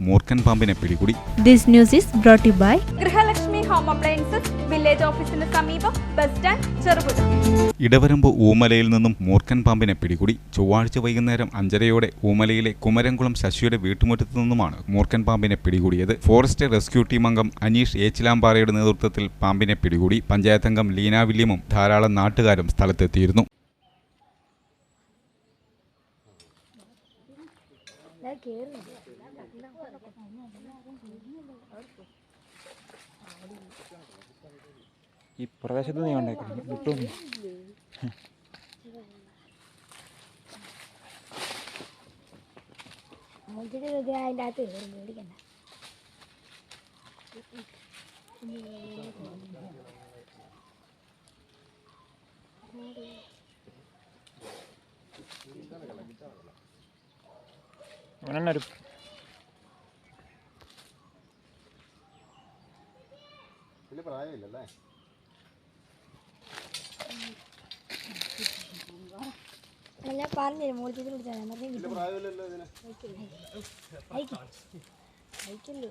മൂർഖൻ പാമ്പിനെ പിടികൂടി. This news is brought by by Grihalakshmi home appliances village ഓഫീസിന് സമീപം ബസ് സ്റ്റാൻഡ് ചെറുപുഴ ഇടവരമ്പ് ഊമലയിൽ നിന്നും മൂർഖൻ പാമ്പിനെ പിടികൂടി. ചൊവ്വാഴ്ച വൈകുന്നേരം അഞ്ചരയോടെ ഊമലയിലെ കുമരംകുളം ശശിയുടെ വീട്ടുമുറ്റത്തു നിന്നുമാണ് മൂർഖൻ പാമ്പിനെ പിടികൂടിയത്. ഫോറസ്റ്റ് റെസ്ക്യൂ ടീം അംഗം അനീഷ് ഏച്ചിലാമ്പാറയുടെ നേതൃത്വത്തിൽ പാമ്പിനെ പിടികൂടി. പഞ്ചായത്തംഗം ലീന വില്യമും ധാരാളം നാട്ടുകാരും സ്ഥലത്തെത്തിയിരുന്നു. ഈ പ്രദേശത്ത് നീ ഉണ്ടാക്കണം വിട്ടു അതിന്റെ അകത്ത് കയറും അവനെന്നെ ഒരു പ്രായമില്ലല്ലേ? ഞാൻ അയക്കല്ലോ